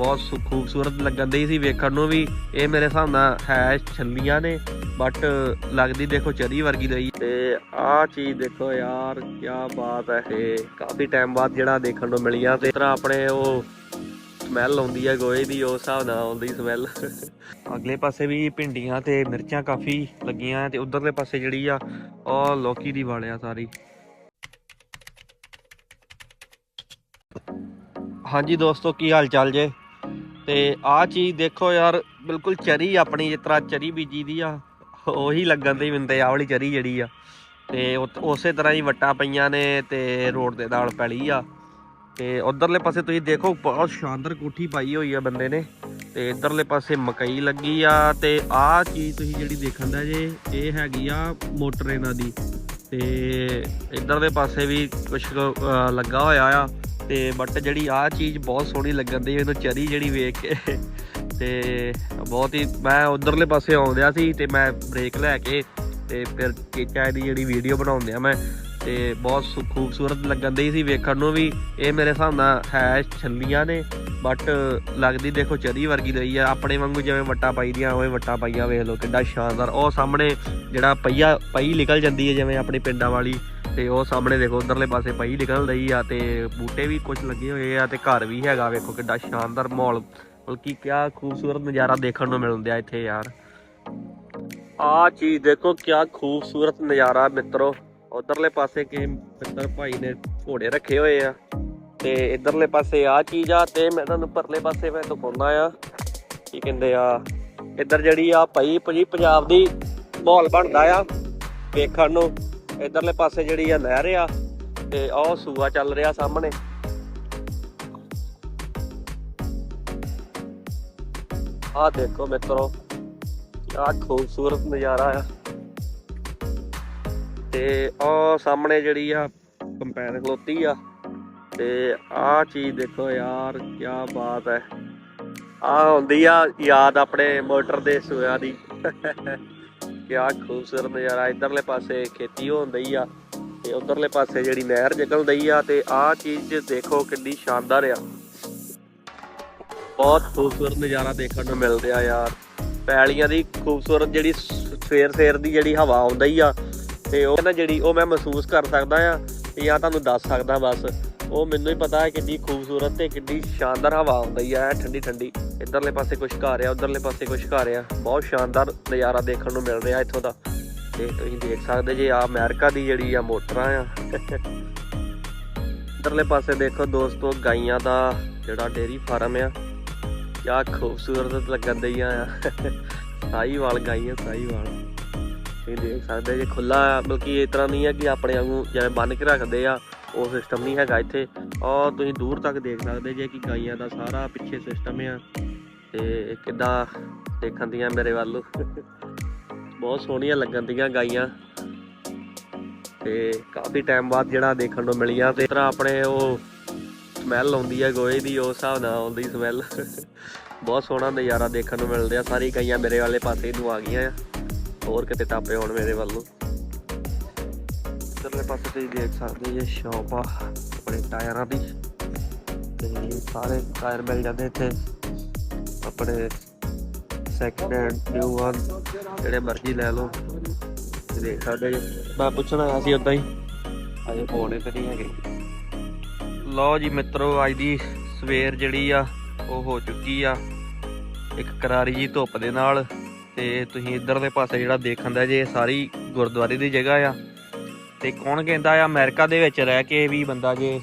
ਬਹੁਤ ਸੁ- ਖੂਬਸੂਰਤ ਲੱਗਣ ਦੀ ਸੀ ਵੇਖਣ ਨੂੰ ਵੀ। ਇਹ ਮੇਰੇ ਹਿਸਾਬ ਨਾਲ ਹੈ, ਛੱਲੀਆਂ ਨੇ ਬਟ ਲੱਗਦੀ ਦੇਖੋ ਚਰੀ ਵਰਗੀ ਲਈ ਤੇ ਆਹ ਚੀਜ਼ ਦੇਖੋ ਯਾਰ ਕੀ ਬਾਤ ਹੈ। ਇਹ ਕਾਫੀ ਟਾਈਮ ਬਾਅਦ ਜਿਹੜਾ ਦੇਖਣ ਨੂੰ ਮਿਲੀਆਂ ਤੇ ਇਸ ਤਰ੍ਹਾਂ ਆਪਣੇ ਉਹ ਸਮੈਲ ਆਉਂਦੀ ਹੈ ਗੋਏ ਦੀ, ਉਸ ਹਿਸਾਬ ਨਾਲ ਆਉਂਦੀ ਸਮੈਲ ਅਗਲੇ ਪਾਸੇ ਵੀ ਭਿੰਡੀਆਂ ਤੇ ਮਿਰਚਾਂ ਕਾਫੀ ਲੱਗੀਆਂ ਤੇ ਉਧਰਲੇ ਪਾਸੇ ਜਿਹੜੀ ਆ, ਉਹ ਲੋਕੀ ਦੀ ਵਾਲਿਆ ਸਾਰੀ। ਹਾਂਜੀ ਦੋਸਤੋ, ਕੀ ਹਾਲ ਚਾਲ ਜੇ? ਤੇ ਆਹ ਚੀਜ਼ ਦੇਖੋ ਯਾਰ, ਬਿਲਕੁਲ ਚਰੀ ਆਪਣੀ ਜਿਸ ਤਰ੍ਹਾਂ ਚਰੀ ਬੀਜੀ ਦੀ ਆ, ਉਹੀ ਲੱਗਣ ਦੀ ਮੈਨੂੰ ਤੇ ਆਹ ਵਾਲੀ ਚਰੀ ਜਿਹੜੀ ਆ। ਤੇ ਉਤ- ਉਸੇ ਤਰ੍ਹਾਂ ਹੀ ਵੱਟਾਂ ਪਈਆਂ ਨੇ ਤੇ ਰੋਡ ਦੇ ਨਾਲ ਪੈਲੀ ਆ। ਤੇ ਉਧਰਲੇ ਪਾਸੇ ਤੁਸੀਂ ਦੇਖੋ, ਬਹੁਤ ਸ਼ਾਨਦਾਰ ਕੋਠੀ ਪਾਈ ਹੋਈ ਆ ਬੰਦੇ ਨੇ। ਤੇ ਇਧਰਲੇ ਪਾਸੇ ਮਕਈ ਲੱਗੀ ਆ ਤੇ ਆਹ ਚੀਜ਼ ਤੁਸੀਂ ਜਿਹੜੀ ਦੇਖਣ ਦਾ ਜੇ, ਇਹ ਹੈਗੀ ਆ ਮੋਟਰ ਇਹਨਾਂ ਦੀ। ਤੇ ਇਧਰ ਦੇ ਪਾਸੇ ਵੀ ਕੁਝ ਲੱਗਾ ਹੋਇਆ ਆ। ਤੇ ਬਟ ਜਿਹੜੀ ਆਹ ਚੀਜ਼ ਬਹੁਤ ਸੋਹਣੀ ਲੱਗਣ ਦੀ ਇਹਨੂੰ ਚਰੀ ਜਿਹੜੀ ਵੇਖ ਕੇ। ਤੇ ਬਹੁਤ ਹੀ, ਮੈਂ ਉਧਰਲੇ ਪਾਸੇ ਆਉਂਦਿਆ ਸੀ ਤੇ ਮੈਂ ਬ੍ਰੇਕ ਲੈ ਕੇ ਤੇ ਫਿਰ ਕੇਚਾ ਦੀ ਜਿਹੜੀ ਵੀਡੀਓ ਬਣਾਉਂਦਿਆ ਮੈਂ ਤੇ ਬਹੁਤ ਸੁ- ਖੂਬਸੂਰਤ ਲੱਗਣ ਦੀ ਸੀ ਵੇਖਣ ਨੂੰ ਵੀ। ਇਹ ਮੇਰੇ ਹਿਸਾਬ ਨਾਲ ਹੈ, ਛੱਲੀਆਂ ਨੇ ਬਟ ਲੱਗਦੀ ਦੇਖੋ ਚਰੀ ਵਰਗੀ ਲਈ ਆ। ਆਪਣੇ ਵਾਂਗੂ ਜਿਵੇਂ ਵੱਟਾਂ ਪਾਈ ਦੀਆਂ ਉਵੇਂ ਵੱਟਾਂ ਪਾਈਆਂ ਵੇਖ ਲਓ, ਕਿੱਡਾ ਸ਼ਾਨਦਾਰ। ਉਹ ਸਾਹਮਣੇ ਜਿਹੜਾ ਪਈਆ ਪਈ ਨਿਕਲ ਜਾਂਦੀ ਹੈ ਜਿਵੇਂ ਆਪਣੇ ਪਿੰਡਾਂ ਵਾਲੀ। ਤੇ ਉਹ ਸਾਹਮਣੇ ਦੇਖੋ, ਉਧਰਲੇ ਪਾਸੇ ਪਈ ਨਿਕਲ ਰਹੀ ਆ ਤੇ ਬੂਟੇ ਵੀ ਕੁਝ ਲੱਗੇ ਹੋਏ ਆ ਤੇ ਘਰ ਵੀ ਹੈਗਾ ਵੇਖੋ, ਕਿੱਡਾ ਸ਼ਾਨਦਾਰ ਮਾਹੌਲ। ਬਲਕਿ ਕਿਆ ਖੂਬਸੂਰਤ ਨਜ਼ਾਰਾ ਦੇਖਣ ਨੂੰ ਮਿਲਦਾ ਇੱਥੇ ਯਾਰ। ਆ ਚੀਜ਼ ਦੇਖੋ, ਕਿਆ ਖੂਬਸੂਰਤ ਨਜ਼ਾਰਾ ਮਿੱਤਰੋ। ਉਧਰਲੇ ਪਾਸੇ ਕਿ ਮਿੱਤਰ ਭਾਈ ਨੇ ਘੋੜੇ ਰੱਖੇ ਹੋਏ ਆ ਤੇ ਇਧਰਲੇ ਪਾਸੇ ਆ ਚੀਜ਼ ਆ ਤੇ ਮੈਂ ਤੁਹਾਨੂੰ ਪਰਲੇ ਪਾਸੇ ਮੈਂ ਦਿਖਾਉਣਾ ਆ। ਕੀ ਕਹਿੰਦੇ ਆ? ਇੱਧਰ ਜਿਹੜੀ ਆ ਪਈ ਪਜੀ ਪੰਜਾਬ ਦੀ ਮਾਹੌਲ ਬਣਦਾ ਆ, ਵੇਖਣ ਨੂੰ। ਇਧਰਲੇ ਪਾਸੇ ਜਿਹੜੀ ਆ ਨਹਿਰ ਆ ਤੇ ਆਹ ਸੂਆ ਚੱਲ ਰਿਹਾ ਸਾਹਮਣੇ। ਆ ਦੇਖੋ ਮਿੱਤਰੋ ਆ ਖੂਬਸੂਰਤ ਨਜ਼ਾਰਾ ਆ। ਤੇ ਉਹ ਸਾਹਮਣੇ ਜਿਹੜੀ ਆ ਕੰਪੈਨ ਖਲੋਤੀ ਆ, ਤੇ ਆਹ ਚੀਜ਼ ਦੇਖੋ ਯਾਰ ਕੀ ਬਾਤ ਹੈ ਆ ਹੁੰਦੀ ਆ ਯਾਦ ਆਪਣੇ ਮੋਟਰ ਦੇ ਸੋਇਆ ਦੀ। ਕਿਆ ਖੂਬਸੂਰਤ ਨਜ਼ਾਰਾ, ਇਧਰਲੇ ਪਾਸੇ ਖੇਤੀ ਹੁੰਦੀ ਆ, ਤੇ ਉਧਰਲੇ ਪਾਸੇ ਜਿਹੜੀ ਨਹਿਰ ਨਿਕਲਦੀ ਆ, ਤੇ ਆਹ ਚੀਜ਼ ਦੇਖੋ ਕਿੰਨੀ ਸ਼ਾਨਦਾਰ ਆ। ਬਹੁਤ ਖੂਬਸੂਰਤ ਨਜ਼ਾਰਾ ਦੇਖਣ ਨੂੰ ਮਿਲਦਾ ਆ ਯਾਰ। ਪੈਲੀਆਂ ਦੀ ਖੂਬਸੂਰਤ ਜਿਹੜੀ ਸਵੇਰ ਸਵੇਰ ਦੀ ਜਿਹੜੀ ਹਵਾ ਆਉਂਦੀ ਆ ਤੇ ਉਹ ਨਾ ਜਿਹੜੀ ਉਹ ਮੈਂ ਮਹਿਸੂਸ ਕਰ ਸਕਦਾ ਆ ਤੇ ਜਾਂ ਤੁਹਾਨੂੰ ਦੱਸ ਸਕਦਾ ਬਸ। ਉਹ ਮੈਨੂੰ ਹੀ ਪਤਾ ਹੈ ਕਿੰਨੀ ਖੂਬਸੂਰਤ ਤੇ ਕਿੰਨੀ ਸ਼ਾਨਦਾਰ ਹਵਾ ਆਉਂਦੀ ਆ ਠੰਡੀ ਠੰਡੀ। ਇਧਰਲੇ ਪਾਸੇ ਕੁਝ ਘਰ ਆ, ਉਧਰਲੇ ਪਾਸੇ ਕੁਝ ਘਰ ਆ। ਬਹੁਤ ਸ਼ਾਨਦਾਰ ਨਜ਼ਾਰਾ ਦੇਖਣ ਨੂੰ ਮਿਲ ਰਿਹਾ ਇੱਥੋਂ ਦਾ। ਤੇ ਤੁਸੀਂ ਦੇਖ ਸਕਦੇ ਜੇ ਆ ਅਮਰੀਕਾ ਦੀ ਜਿਹੜੀ ਆ ਮੋਟਰਾਂ ਆ। ਇਧਰਲੇ ਪਾਸੇ ਦੇਖੋ ਦੋਸਤੋ, ਗਾਈਆਂ ਦਾ ਜਿਹੜਾ ਡੇਰੀ ਫਾਰਮ ਆ, ਕਿਆ ਖੂਬਸੂਰਤ ਲੱਗਣ ਦਈਆਂ ਆ। ਸਾਈਵਾਲ ਗਾਈਆਂ ਸਾਈਵਾਲ ਤੁਸੀਂ ਦੇਖ ਸਕਦੇ ਜੇ ਖੁੱਲਾ ਬਲਕਿ ਇਸ ਤਰ੍ਹਾਂ ਨਹੀਂ ਹੈ ਕਿ ਆਪਣੇ ਵਾਂਗੂ ਜਿਵੇਂ ਬੰਨ ਕੇ ਰੱਖਦੇ ਆ, ਉਹ ਸਿਸਟਮ ਨਹੀਂ ਹੈਗਾ ਇੱਥੇ। ਔਰ ਤੁਸੀਂ ਦੂਰ ਤੱਕ ਦੇਖ ਸਕਦੇ ਜੇ ਕਿ ਗਾਈਆਂ ਦਾ ਸਾਰਾ ਪਿੱਛੇ ਸਿਸਟਮ ਆ ਤੇ ਕਿੱਦਾਂ ਦੇਖਣ ਦੀਆਂ ਮੇਰੇ ਵੱਲ ਬਹੁਤ ਸੋਹਣੀਆਂ ਲੱਗਣ ਦੀਆਂ ਗਾਈਆਂ। ਤੇ ਕਾਫੀ ਟਾਈਮ ਬਾਅਦ ਜਿਹੜਾ ਦੇਖਣ ਨੂੰ ਮਿਲੀਆਂ ਤੇ ਇਸ ਤਰ੍ਹਾਂ ਆਪਣੇ ਉਹ ਸਮੈਲ ਆਉਂਦੀ ਹੈ ਗੋਏ ਦੀ, ਉਸ ਹਿਸਾਬ ਨਾਲ ਆਉਂਦੀ ਸਮੈਲ ਬਹੁਤ ਸੋਹਣਾ ਨਜ਼ਾਰਾ ਦੇਖਣ ਨੂੰ ਮਿਲਦਾ ਆ ਸਾਰੀ ਗਾਈਆਂ ਮੇਰੇ ਵਾਲੇ ਪਾਸੇ ਨੂੰ ਆ ਗਈਆਂ ਆ। ਹੋਰ ਕਿਤੇ ਟਾਪੇ ਹੋਣ ਮੇਰੇ ਵੱਲੋਂ। ਨੂੰ ਇਧਰਲੇ ਪਾਸੇ ਤੁਸੀਂ ਦੇਖ ਸਕਦੇ ਜੇ ਸ਼ੌਪ ਆ, ਆਪਣੇ ਟਾਇਰਾਂ ਦੀ। ਤੇ ਸਾਰੇ ਟਾਇਰ ਮਿਲ ਜਾਂਦੇ ਇੱਥੇ। ਆਪਣੇ ਸੈਕਿੰਡ ਹੈਂਡ ਨਿਊ ਵਨ ਜਿਹੜੇ ਮਰਜ਼ੀ ਲੈ ਲਓ। ਦੇਖ ਸਕਦੇ ਜੇ। ਮੈਂ ਪੁੱਛਣਾ ਆਇਆ ਸੀ ਉਦਾਂ ਹੀ ਅਜੇ ਫੋਨ ਤੇ ਨਹੀਂ ਹੈਗੇ। ਲਓ ਜੀ ਮਿੱਤਰੋ, ਅੱਜ ਦੀ ਸਵੇਰ ਜਿਹੜੀ ਆ, ਉਹ ਹੋ ਚੁੱਕੀ ਆ। ਇੱਕ ਕਰਾਰੀ ਜੀ ਧੁੱਪ ਦੇ ਨਾਲ। ਤੇ ਤੁਸੀਂ ਇਧਰਲੇ ਪਾਸੇ ਜਿਹੜਾ ਦੇਖਣ ਦਾ, ਜੇ ਸਾਰੀ ਗੁਰਦੁਆਰੇ ਦੀ ਜਗ੍ਹਾ ਆ। ਤੇ ਕੌਣ ਕਹਿੰਦਾ ਆ, ਅਮਰੀਕਾ ਦੇ ਵਿੱਚ ਰਹਿ ਕੇ ਵੀ ਬੰਦਾ ਜੇ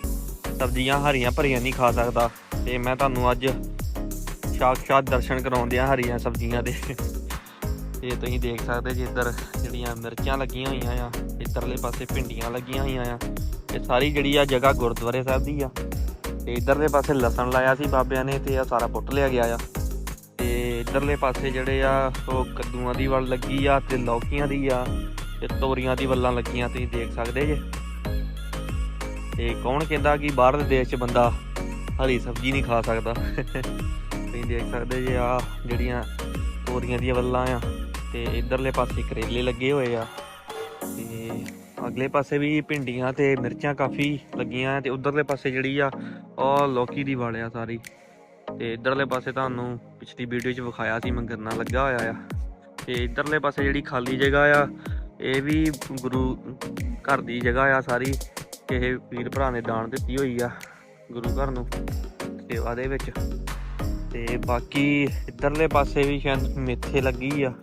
ਸਬਜ਼ੀਆਂ ਹਰੀਆਂ ਭਰੀਆਂ ਨਹੀਂ ਖਾ ਸਕਦਾ। ਤੇ ਮੈਂ ਤੁਹਾਨੂੰ ਅੱਜ ਸਾਖਸ਼ਾਤ ਦਰਸ਼ਨ ਕਰਾਉਂਦੇ ਆ ਹਰੀਆਂ ਸਬਜ਼ੀਆਂ ਦੇ। ਤੇ ਤੁਸੀਂ ਦੇਖ ਸਕਦੇ ਜੇ ਇੱਧਰ ਜਿਹੜੀਆਂ ਮਿਰਚਾਂ ਲੱਗੀਆਂ ਹੋਈਆਂ ਆ, ਇੱਧਰਲੇ ਪਾਸੇ ਭਿੰਡੀਆਂ ਲੱਗੀਆਂ ਹੋਈਆਂ ਆ। ਇਹ ਸਾਰੀ ਜਿਹੜੀ ਆ ਜਗ੍ਹਾ ਗੁਰਦੁਆਰੇ ਸਾਹਿਬ ਦੀ ਆ। ਤੇ ਇੱਧਰਲੇ ਪਾਸੇ ਲਸਣ ਲਾਇਆ ਸੀ ਬਾਬਿਆਂ ਨੇ ਤੇ ਆ ਸਾਰਾ ਪੁੱਟ ਲਿਆ ਗਿਆ ਆ। ਇੱਧਰਲੇ ਪਾਸੇ ਜਿਹੜੇ ਆ, ਉਹ ਕੱਦੂਆਂ ਦੀ ਵੱਲ ਲੱਗੀ ਆ ਤੇ ਲੌਕੀਆਂ ਦੀ ਆ ਤੇ ਤੋਰੀਆਂ ਦੀ ਵੱਲਾਂ ਲੱਗੀਆਂ, ਤੁਸੀਂ ਦੇਖ ਸਕਦੇ ਜੇ। ਤੇ ਕੌਣ ਕਹਿੰਦਾ ਕਿ ਬਾਹਰ ਦੇ ਦੇਸ਼ 'ਚ ਬੰਦਾ ਹਰੀ ਸਬਜ਼ੀ ਨਹੀਂ ਖਾ ਸਕਦਾ? ਤੁਸੀਂ ਦੇਖ ਸਕਦੇ ਜੇ ਆ ਜਿਹੜੀਆਂ ਤੋਰੀਆਂ ਦੀਆਂ ਵੱਲਾਂ ਆ ਤੇ ਇੱਧਰਲੇ ਪਾਸੇ ਕਰੇਲੇ ਲੱਗੇ ਹੋਏ ਆ। ਤੇ ਅਗਲੇ ਪਾਸੇ ਵੀ ਭਿੰਡੀਆਂ ਤੇ ਮਿਰਚਾਂ ਕਾਫੀ ਲੱਗੀਆਂ ਤੇ ਉਧਰਲੇ ਪਾਸੇ ਜਿਹੜੀ ਆ, ਉਹ ਲੌਕੀ ਦੀ ਵਾਲਿਆ ਸਾਰੀ। ਤੇ ਇਧਰਲੇ ਪਾਸੇ ਤੁਹਾਨੂੰ ਪਿਛਲੀ ਵੀਡੀਓ 'ਚ ਵਿਖਾਇਆ ਸੀ ਮੈਂ ਗੰਨਾ ਲੱਗਾ ਹੋਇਆ ਆ। ਤੇ ਇਧਰਲੇ ਪਾਸੇ ਜਿਹੜੀ ਖਾਲੀ ਜਗ੍ਹਾ ਆ ਇਹ ਵੀ ਗੁਰੂ ਘਰ ਦੀ ਜਗ੍ਹਾ ਆ ਸਾਰੀ। ਕਿਸੇ ਵੀਰ ਭਰਾ ਨੇ ਦਾਨ ਦਿੱਤੀ ਹੋਈ ਆ ਗੁਰੂ ਘਰ ਨੂੰ ਸੇਵਾ ਦੇ ਵਿੱਚ। ਤੇ ਬਾਕੀ ਇਧਰਲੇ ਪਾਸੇ ਵੀ ਸ਼ਾਇਦ ਮੇਥੇ ਲੱਗੀ ਆ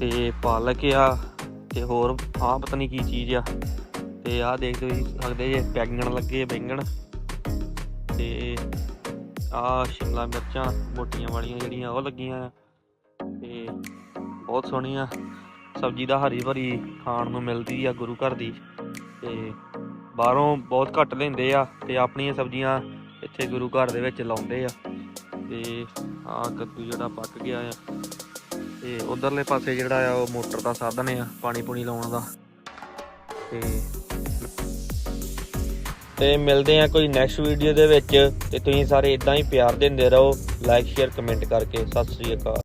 ਤੇ ਪਾਲਕ ਆ ਤੇ ਹੋਰ ਆਹ ਪਤਾ ਨਹੀਂ ਕੀ ਚੀਜ਼ ਆ। ਤੇ ਆਹ ਦੇਖ ਤੁਸੀਂ ਸਕਦੇ ਜੇ ਬੈਂਗਣ ਲੱਗੇ ਆ, ਬੈਂਗਣ। ਤੇ ਆਹ ਸ਼ਿਮਲਾ ਮਿਰਚਾਂ, ਮੋਟੀਆਂ ਵਾਲੀਆਂ ਜਿਹੜੀਆਂ ਉਹ ਲੱਗੀਆਂ ਆ। ਤੇ ਬਹੁਤ ਸੋਹਣੀਆਂ ਸਬਜ਼ੀ ਦਾ ਹਰੀ ਭਰੀ ਖਾਣ ਨੂੰ ਮਿਲਦੀ ਆ ਗੁਰੂ ਘਰ ਦੀ। ਤੇ ਬਾਹਰੋਂ ਬਹੁਤ ਘੱਟ ਲੈਂਦੇ ਆ ਤੇ ਆਪਣੀਆਂ ਸਬਜ਼ੀਆਂ ਇੱਥੇ ਗੁਰੂ ਘਰ ਦੇ ਵਿੱਚ ਲਾਉਂਦੇ ਆ। ਤੇ ਆਹ ਕੱਦੂ ਜਿਹੜਾ ਪੱਕ ਗਿਆ ਆ। ਤੇ ਉਧਰਲੇ ਪਾਸੇ ਜਿਹੜਾ ਆ ਉਹ ਮੋਟਰ ਦਾ ਸਾਧਨ ਆ, ਪਾਣੀ ਪੂਣੀ ਲਾਉਣ ਦਾ। ਤੇ ਤੇ ਮਿਲਦੇ ਆ ਕੋਈ ਨੈਕਸਟ ਵੀਡੀਓ ਦੇ ਵਿੱਚ। ਤੇ ਤੁਸੀਂ ਸਾਰੇ ਇਦਾਂ ਹੀ ਪਿਆਰ ਦਿੰਦੇ ਰਹੋ। ਲਾਈਕ ਸ਼ੇਅਰ ਕਮੈਂਟ ਕਰਕੇ। ਸਤਿ ਸ੍ਰੀ ਅਕਾਲ।